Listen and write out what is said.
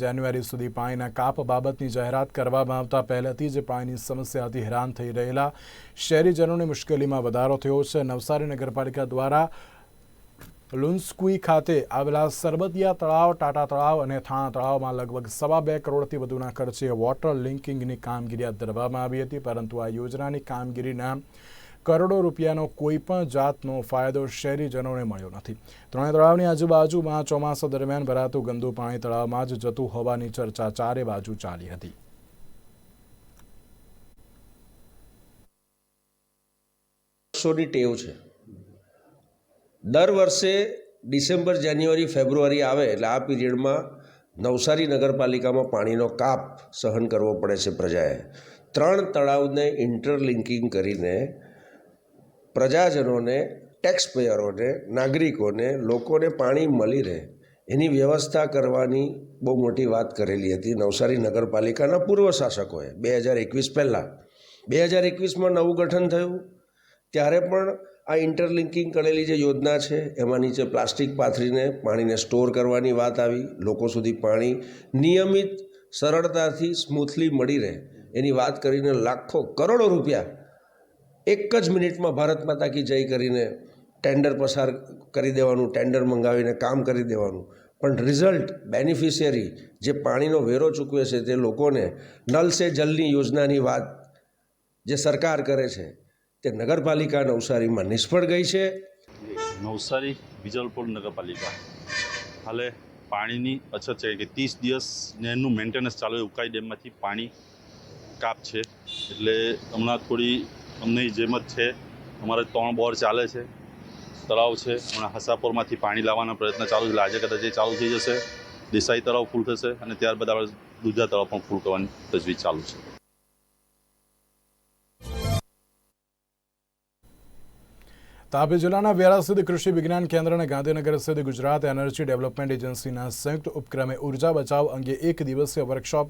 જાન્યુઆરી સુધી પાણીના કાપ બાબતની જાહેરાત કરવામાં આવતા પહેલાથી જ પાણીની સમસ્યાથી હેરાન થઈ રહેલા શહેરીજનોની મુશ્કેલીમાં વધારો થયો છે. નવસારી નગરપાલિકા દ્વારા લુન્સ્કુઈ ખાતે આવેલા સરબતિયા તળાવ, ટાટા તળાવ અને થાણા તળાવમાં લગભગ સવા બે કરોડથી વધુના ખર્ચે વોટર લિંકિંગની કામગીરી હાથ ધરવામાં આવી હતી, પરંતુ આ યોજનાની કામગીરીના કરોડો રૂપિયાનો કોઈપણ જાતનો ફાયદો શહેરીજનોને મળ્યો નથી. ત્રણેય તળાવની આજુબાજુમાં ચોમાસા દરમિયાન ભરાતું ગંદુ પાણી તળાવમાં જ જતું હોવાની ચર્ચા ચારે બાજુ ચાલી હતી. વર્ષોની ટેવ છે. દર વર્ષે ડિસેમ્બર, જાન્યુઆરી, ફેબ્રુઆરી આવે એટલે આ પીરિયડમાં નવસારી નગરપાલિકામાં પાણીનો કાપ સહન કરવો પડે છે પ્રજાએ. ત્રણ તળાવને ઇન્ટરલિંકિંગ કરીને પ્રજાજનોને ટેક્સ પેયરોને નાગરિકોને, લોકોને પાણી મળી રહે. એની વ્યવસ્થા કરવાની બહુ મોટી વાત કરેલી હતી નવસારી નગરપાલિકાના પૂર્વ શાસકોએ બે હજાર એકવીસ પહેલાં. બે હજાર એકવીસમાં નવું ગઠન થયું. ત્યારે પણ આ ઇન્ટરલિંકિંગ કરેલી જે યોજના છે, એમાં નીચે પ્લાસ્ટિક પાથરીને પાણીને સ્ટોર કરવાની વાત આવી. લોકો સુધી પાણી નિયમિત સરળતાથી સ્મૂથલી મળી રહે. એની વાત કરીને લાખો કરોડો રૂપિયા એક જ મિનિટમાં ભારત માતા કી જય કરીને ટેન્ડર પસાર કરી દેવાનું, ટેન્ડર મંગાવીને કામ કરી દેવાનું. પણ રિઝલ્ટ બેનિફિશિયરી જે પાણીનો વેરો ચૂકવે છે તે લોકોને નલ સે જલની યોજનાની વાત જે સરકાર કરે છે તે નગરપાલિકા નવસારીમાં નિષ્ફળ ગઈ છે. નવસારી વિજલપુર નગરપાલિકા. હાલે પાણીની અછત છે કે ત્રીસ દિવસ ને એનું મેન્ટેનન્સ ચાલુ ઉકાઈ ડેમમાંથી પાણી કાપ છે. એટલે હમણાં થોડી અમને જેમ જ છે. અમારે ત્રણ બોર ચાલે છે. તળાવ છે. હમણાં હસાપુરમાંથી પાણી લાવવાના પ્રયત્ન ચાલુ છે. આજે કદાચ એ ચાલુ થઈ જશે. દેસાઈ તળાવ ફૂલ થશે અને ત્યારબાદ આપણે દૂધા તળાવ પણ ફૂલ કરવાની તજવીજ ચાલુ છે. તાપી જિલ્લાના વ્યારા સ્થિત કૃષિ વિજ્ઞાન કેન્દ્ર અને ગાંધીનગર સ્થિત ગુજરાત એનર્જી ડેવલપમેન્ટ એજન્સીના સંયુક્ત ઉપક્રમે ઊર્જા બચાવ અંગે એક દિવસીય વર્કશોપ